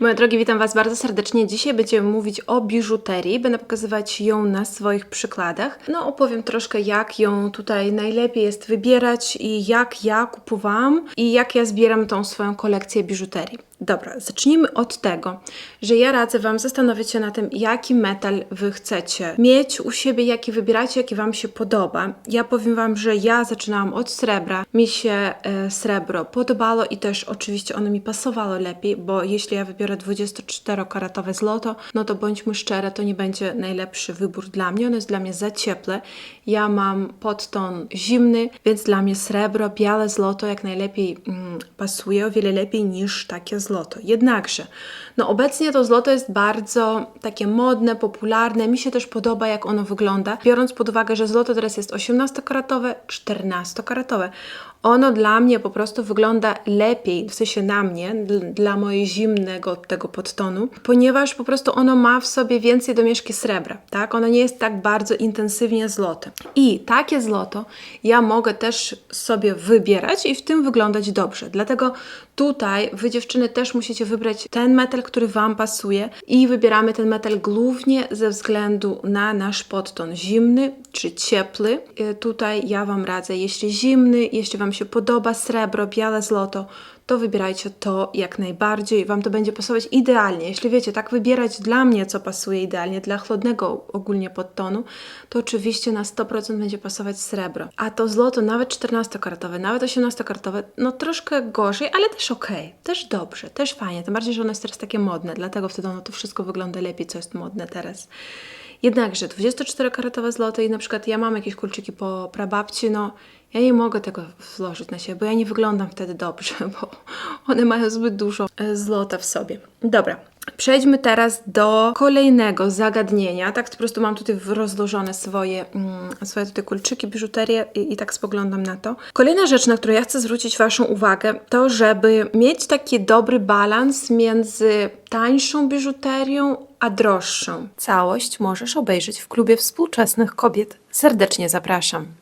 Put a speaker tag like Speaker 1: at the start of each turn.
Speaker 1: Moje drogie, witam Was bardzo serdecznie. Dzisiaj będziemy mówić o biżuterii. Będę pokazywać ją na swoich przykładach. No, opowiem troszkę, jak ją tutaj najlepiej jest wybierać i jak ja kupowałam i jak ja zbieram tą swoją kolekcję biżuterii. Dobra, zacznijmy od tego, że ja radzę Wam zastanowić się na tym, jaki metal Wy chcecie mieć u siebie, jaki wybieracie, jaki Wam się podoba. Ja powiem Wam, że ja zaczynałam od srebra. Mi się e, srebro podobało i też oczywiście ono mi pasowało lepiej, bo jeśli ja wybiorę 24-karatowe złoto, no to bądźmy szczere, to nie będzie najlepszy wybór dla mnie. Ono jest dla mnie za cieple. Ja mam podton zimny, więc dla mnie srebro, białe złoto jak najlepiej mm, pasuje, o wiele lepiej niż takie złoto. Jednakże, no obecnie to złoto jest bardzo takie modne, popularne. Mi się też podoba, jak ono wygląda, biorąc pod uwagę, że złoto teraz jest 18-karatowe, 14-karatowe. Ono dla mnie po prostu wygląda lepiej, w sensie na mnie, dl- dla mojej zimnego tego podtonu, ponieważ po prostu ono ma w sobie więcej domieszki srebra, tak? Ono nie jest tak bardzo intensywnie złote. I takie złoto ja mogę też sobie wybierać i w tym wyglądać dobrze. Dlatego tutaj wy dziewczyny też musicie wybrać ten metal, który Wam pasuje i wybieramy ten metal głównie ze względu na nasz podton zimny czy ciepły. Y, Tutaj ja Wam radzę, jeśli zimny, jeśli Wam się podoba srebro, białe złoto, to wybierajcie to jak najbardziej. Wam to będzie pasować idealnie. Jeśli wiecie, tak wybierać dla mnie, co pasuje idealnie, dla chłodnego ogólnie podtonu, to oczywiście na 100% będzie pasować srebro. A to złoto, nawet 14-karatowe, nawet 18-karatowe, no troszkę gorzej, ale też okej, też dobrze, też fajnie. Tym bardziej, że ono jest teraz takie modne, dlatego wtedy ono to wszystko wygląda lepiej, co jest modne teraz. Jednakże 24-karatowe złoto i na przykład ja mam jakieś kulczyki po prababci, no ja nie mogę tego włożyć na siebie, bo ja nie wyglądam wtedy dobrze, bo one mają zbyt dużo e, złota w sobie. Dobra, przejdźmy teraz do kolejnego zagadnienia. Tak po prostu mam tutaj rozłożone swoje, mm, swoje tutaj kulczyki, biżuterię i, i tak spoglądam na to. Kolejna rzecz, na którą ja chcę zwrócić Waszą uwagę, to żeby mieć taki dobry balans między tańszą biżuterią a droższą. Całość możesz obejrzeć w klubie współczesnych kobiet. Serdecznie zapraszam.